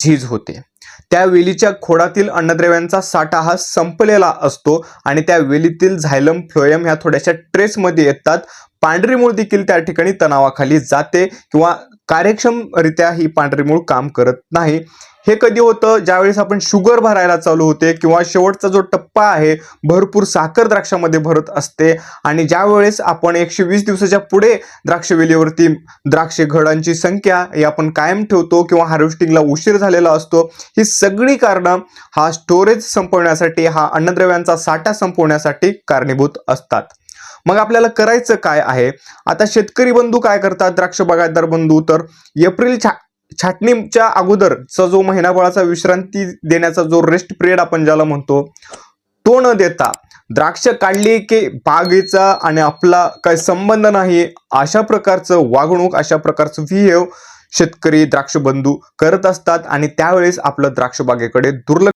झीज होते. त्या वेलीच्या खोडातील अन्नद्रव्यांचा साठा हा संपलेला असतो आणि त्या वेलीतील झायलम फ्लोयम ह्या थोड्याशा ट्रेसमध्ये येतात. पांढरी मूळ देखील त्या ठिकाणी तणावाखाली जाते किंवा कार्यक्षमरित्या ही पांढरी मूळ काम करत नाही. हे कधी होतं? ज्यावेळेस आपण शुगर भरायला चालू होते किंवा शेवटचा जो टप्पा आहे भरपूर साखर द्राक्षामध्ये भरत असते आणि ज्यावेळेस आपण एकशे वीस दिवसाच्या पुढे द्राक्षवेलीवरती द्राक्षे घडांची संख्या ही आपण कायम ठेवतो किंवा हार्वेस्टिंगला उशीर झालेला असतो ही सगळी कारणं हा स्टोरेज संपवण्यासाठी हा अन्नद्रव्यांचा साठा संपवण्यासाठी कारणीभूत असतात. मग आपल्याला करायचं काय आहे? आता शेतकरी बंधू काय करतात? द्राक्ष बागायतदार बंधू. तर एप्रिल छा छाटणीच्या अगोदरचा जो महिनाभराचा विश्रांती देण्याचा जो रेस्ट पिरियड आपण ज्याला म्हणतो तो न देता द्राक्ष काढली की बागेचा आणि आपला काही संबंध नाही अशा प्रकारचं वागणूक अशा प्रकारचं विहेव शेतकरी द्राक्ष बंधू करत असतात आणि त्यावेळेस आपलं द्राक्ष बागेकडे दुर्लक्ष